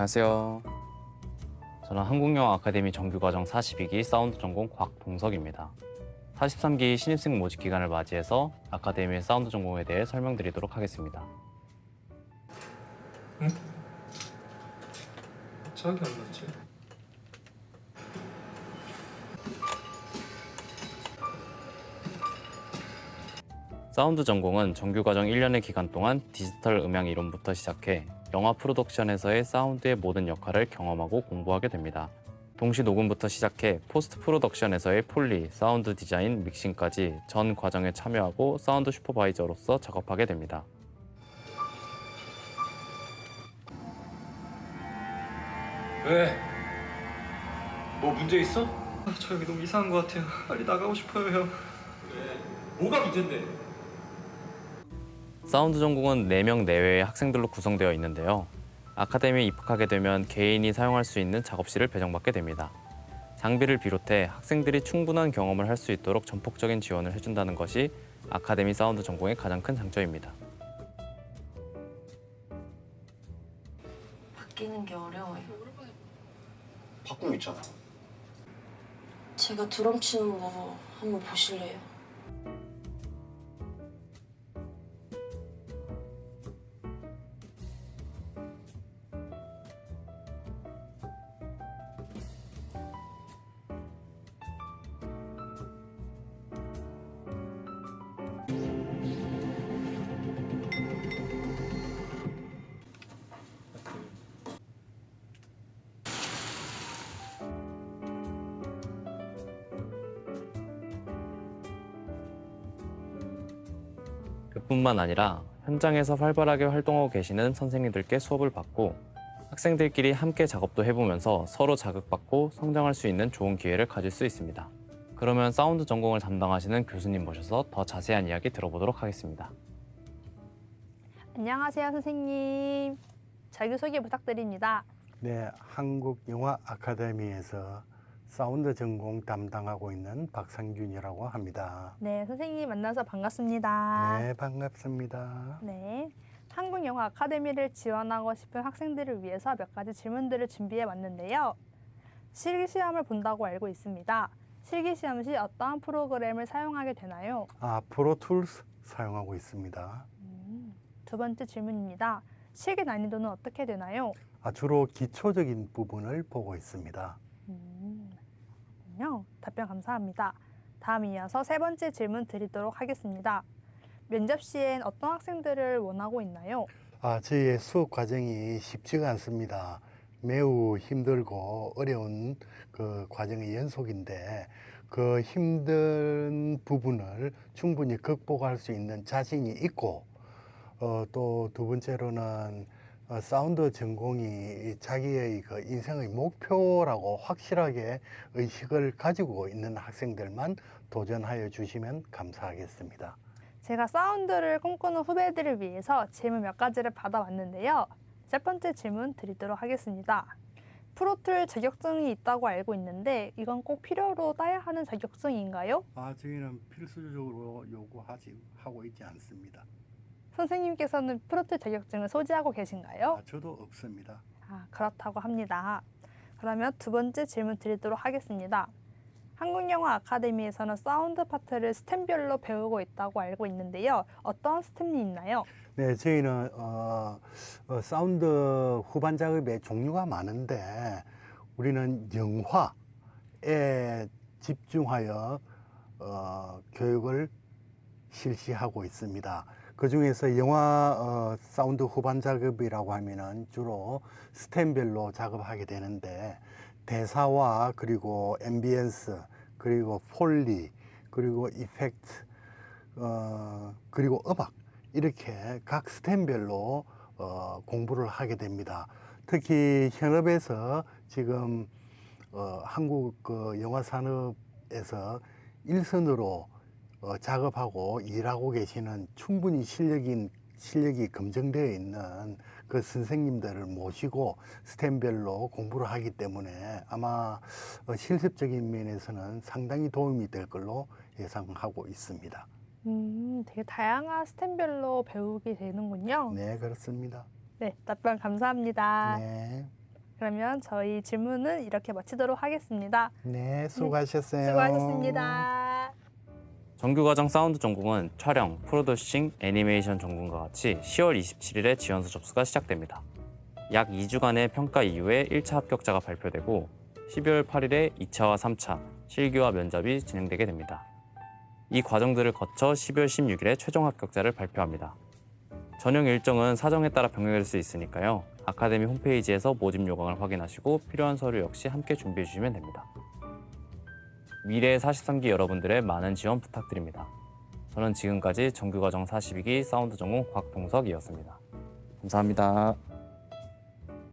안녕하세요. 저는 한국영화 아카데미 정규과정 42기 사운드 전공 곽동석입니다. 43기 신입생 모집 기간을 맞이해서 아카데미의 사운드 전공에 대해 설명드리도록 하겠습니다. 저기 안 맞지? 사운드 전공은 정규 과정 1년의 기간 동안 디지털 음향 이론부터 시작해 영화 프로덕션에서의 사운드의 모든 역할을 경험하고 공부하게 됩니다. 동시 녹음부터 시작해 포스트 프로덕션에서의 폴리, 사운드 디자인, 믹싱까지 전 과정에 참여하고 사운드 슈퍼바이저로서 작업하게 됩니다. 왜? 뭐 문제 있어? 아, 저 여기 너무 이상한 것 같아요. 빨리 나가고 싶어요, 형. 왜? 뭐가 문제인데? 사운드 전공은 4명 내외의 학생들로 구성되어 있는데요. 아카데미에 입학하게 되면 개인이 사용할 수 있는 작업실을 배정받게 됩니다. 장비를 비롯해 학생들이 충분한 경험을 할 수 있도록 전폭적인 지원을 해준다는 것이 아카데미 사운드 전공의 가장 큰 장점입니다. 바뀌는 게 어려워요. 바꾸고 있잖아. 제가 드럼 치는 거 한번 보실래요? 그뿐만 아니라 현장에서 활발하게 활동하고 계시는 선생님들께 수업을 받고 학생들끼리 함께 작업도 해보면서 서로 자극받고 성장할 수 있는 좋은 기회를 가질 수 있습니다. 그러면 사운드 전공을 담당하시는 교수님 모셔서 더 자세한 이야기 들어보도록 하겠습니다. 안녕하세요, 선생님. 자기소개 부탁드립니다. 네, 한국 영화 아카데미에서 사운드 전공 담당하고 있는 박상균이라고 합니다. 네, 선생님 만나서 반갑습니다. 네, 반갑습니다. 네. 한국영화 아카데미를 지원하고 싶은 학생들을 위해서 몇 가지 질문들을 준비해 왔는데요. 실기시험을 본다고 알고 있습니다. 실기시험 시 어떠한 프로그램을 사용하게 되나요? 아, 프로툴스 사용하고 있습니다. 음, 두 번째 질문입니다. 실기 난이도는 어떻게 되나요? 아, 주로 기초적인 부분을 보고 있습니다. 음, 그렇군요. 답변 감사합니다. 다음 이어서 세 번째 질문 드리도록 하겠습니다. 면접 시엔 어떤 학생들을 원하고 있나요? 아, 저희의 수업 과정이 쉽지가 않습니다. 매우 힘들고 어려운 그 과정의 연속인데 그 힘든 부분을 충분히 극복할 수 있는 자신이 있고 어, 또 두 번째로는 어, 사운드 전공이 자기의 그 인생의 목표라고 확실하게 의식을 가지고 있는 학생들만 도전하여 주시면 감사하겠습니다. 제가 사운드를 꿈꾸는 후배들을 위해서 질문 몇 가지를 받아왔는데요. 첫 번째 질문 드리도록 하겠습니다. 프로툴 자격증이 있다고 알고 있는데 이건 꼭 필요로 따야 하는 자격증인가요? 아, 저희는 필수적으로 요구하지 하고 있지 않습니다. 선생님께서는 프로툴 자격증을 소지하고 계신가요? 아, 저도 없습니다. 아, 그렇다고 합니다. 그러면 두 번째 질문 드리도록 하겠습니다. 한국영화 아카데미에서는 사운드 파트를 스템별로 배우고 있다고 알고 있는데요. 어떤 스템이 있나요? 네, 저희는 어, 어, 사운드 후반 작업의 종류가 많은데 우리는 영화에 집중하여 어, 교육을 실시하고 있습니다. 그 중에서 영화 어, 사운드 후반 작업이라고 하면은 주로 스템별로 작업하게 되는데 대사와 그리고 앰비언스 그리고 폴리 그리고 이펙트 어, 그리고 음악 이렇게 각 스템별로 어, 공부를 하게 됩니다. 특히 현업에서 지금 어, 한국 그 영화 산업에서 일선으로 어, 작업하고 일하고 계시는 충분히 실력인 실력이 검증되어 있는 그 선생님들을 모시고 스템별로 공부를 하기 때문에 아마 어, 실습적인 면에서는 상당히 도움이 될 걸로 예상하고 있습니다. 음, 되게 다양한 스템별로 배우게 되는군요. 네, 그렇습니다. 네, 답변 감사합니다. 네. 그러면 저희 질문은 이렇게 마치도록 하겠습니다. 네, 수고하셨어요. 수고하셨습니다. 정규과정 사운드 전공은 촬영, 프로듀싱, 애니메이션 전공과 같이 10월 27일에 지원서 접수가 시작됩니다. 약 2주간의 평가 이후에 1차 합격자가 발표되고 12월 8일에 2차와 3차 실기와 면접이 진행되게 됩니다. 이 과정들을 거쳐 12월 16일에 최종 합격자를 발표합니다. 전형 일정은 사정에 따라 변경될 수 있으니까요. 아카데미 홈페이지에서 모집 요강을 확인하시고 필요한 서류 역시 함께 준비해 주시면 됩니다. 미래의 43기 여러분들의 많은 지원 부탁드립니다. 저는 지금까지 정규과정 42기 사운드 전공 곽동석이었습니다. 감사합니다.